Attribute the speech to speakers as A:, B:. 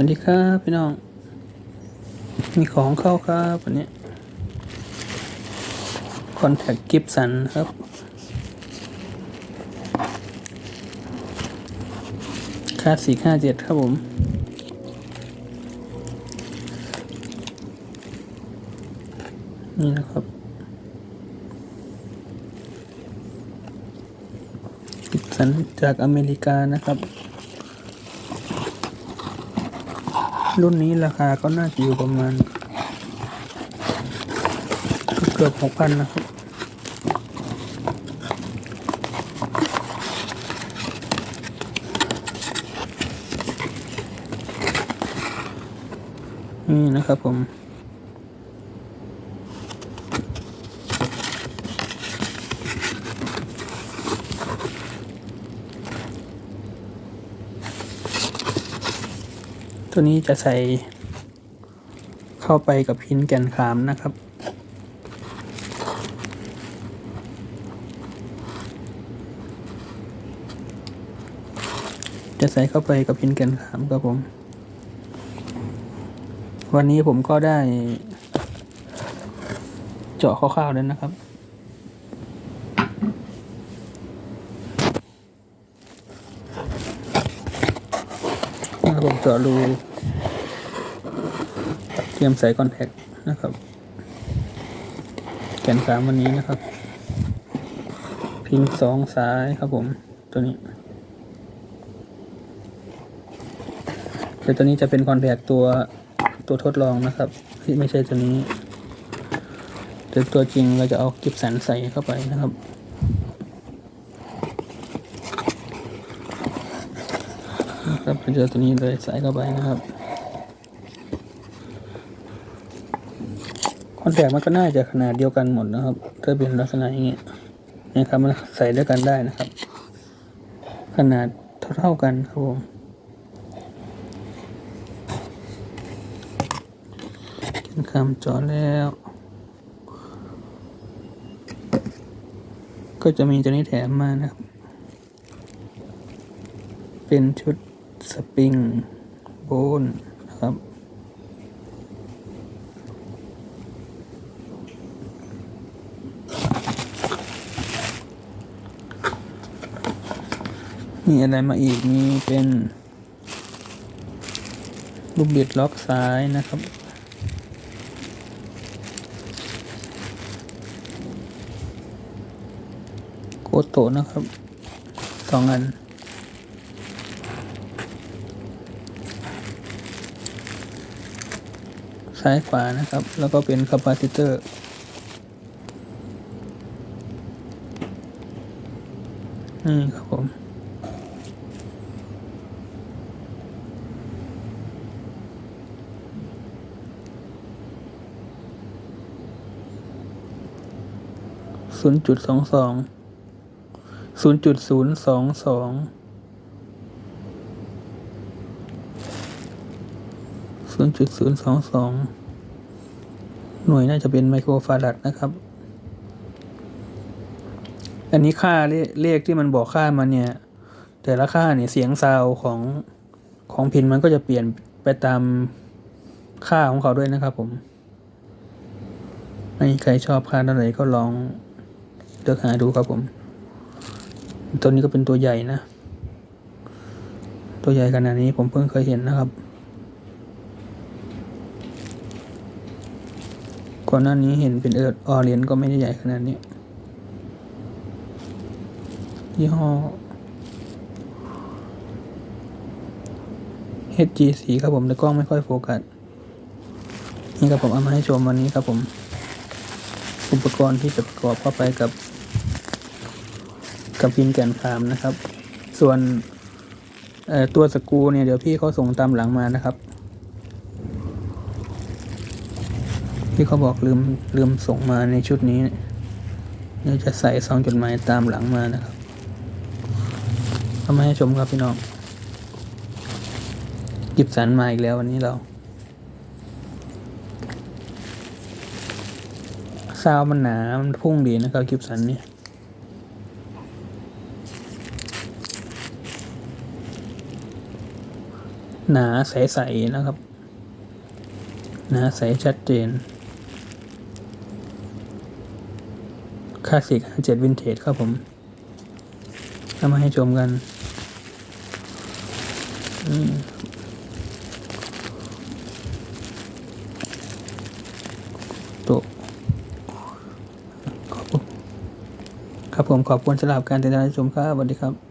A: วัสดีครับพี่น้อง มีของเข้าครับวันนี้คอนแทคกิฟสันครับ คาสี่ห้าเจ็ดครับผม นี่นะครับกิฟสันจากอเมริกานะครับ รุ่นนี้ราคาก็น่าจะอยู่ประมาณ เกือบหกพันนะครับ นี่นะครับผม ตัวนี้จะใส่เข้าไปกับพินแกนขามนะครับ จะใส่เข้าไปกับพินแกนขามครับผม วันนี้ผมก็ได้ เจาะคร่าวๆแล้วนะครับ นะครับผมเจาะรูเตรียมใส่คอนแทคนะครับแกนสามวันนี้นะครับ พินสองสายครับผมตัวนี้แต่ตัวนี้จะเป็นคอนแทคตัวตัวทดลองนะครับที่ไม่ใช่ตัวนี้แต่ตัวจริงเราจะเอากิบสันใส่เข้าไปนะครับ เจอตัวนี้เลยใส่เข้าไปนะครับคอนแทคมันก็น่าจะขนาดเดียวกันหมดนะครับ ถ้าเป็นลักษณะอย่างนี้นะครับมันใส่ด้วยกันได้นะครับ ขนาดเท่ากันครับผมกินคำจอแล้ว ก็จะมีตัวนี้แถมมานะครับ เป็นชุด สปริงโบนนะครับ มีอะไรมาอีก มีเป็น ลูกบิดล็อกซ้ายนะครับโกโตะนะครับสองอัน ซ้ายขวานะครับ แล้วก็เป็นคาปาซิเตอร์นี่ครับผม ศูนย์จุดสองสอง ศูนย์จุดศูนย์สองสอง ศูนย์จุดศูนย์สองสองหน่วยน่าจะเป็นไมโครฟารัดนะครับ อันนี้ค่าเลเลขที่มันบอกค่ามันเนี่ย แต่ละค่าเนี่ยเสียงซาวของของพินมันก็จะเปลี่ยนไปตามค่าของเขาด้วยนะครับผมไม่ใครชอบค่าเท่าไหร่ก็ลองเลือกหาดูครับผม ตัวนี้ก็เป็นตัวใหญ่นะ ตัวใหญ่ขนาดนี้ผมเพิ่งเคยเห็นนะครับ ก่อนหน้านี้เห็นเป็นเอิร์ดออเรียนก็ไม่ได้ใหญ่ขนาดนี้ ยี่ห้อ HGC ครับผมแต่กล้องไม่ค่อยโฟกัส นี่ครับผมเอามาให้ชมวันนี้ครับผม อุปกรณ์ที่จะประกอบเข้าไปกับ กับพินแกนคามนะครับ ส่วนตัวสกูเนี่ยเดี๋ยวพี่เขาส่งตามหลังมานะครับ ที่เขาบอกลืมลืมส่งมาในชุดนี้เดี๋ยวจะใส่ซองจดหมายตามหลังมานะครับเอามาให้ชมครับพี่น้องกิบสันมาอีกแล้ววันนี้เราซาวมันหนา มันพุ่งดีนะครับกิบสันเนี่ยหนาใสๆนะครับ หนาใสชัดเจน คลาสสิกเจ็ดวินเทจครับผมทำมาให้ชมกันตะขอบคุณครับผมขอบคุณสำหรับการติดตามชมครับสวัสดีครับ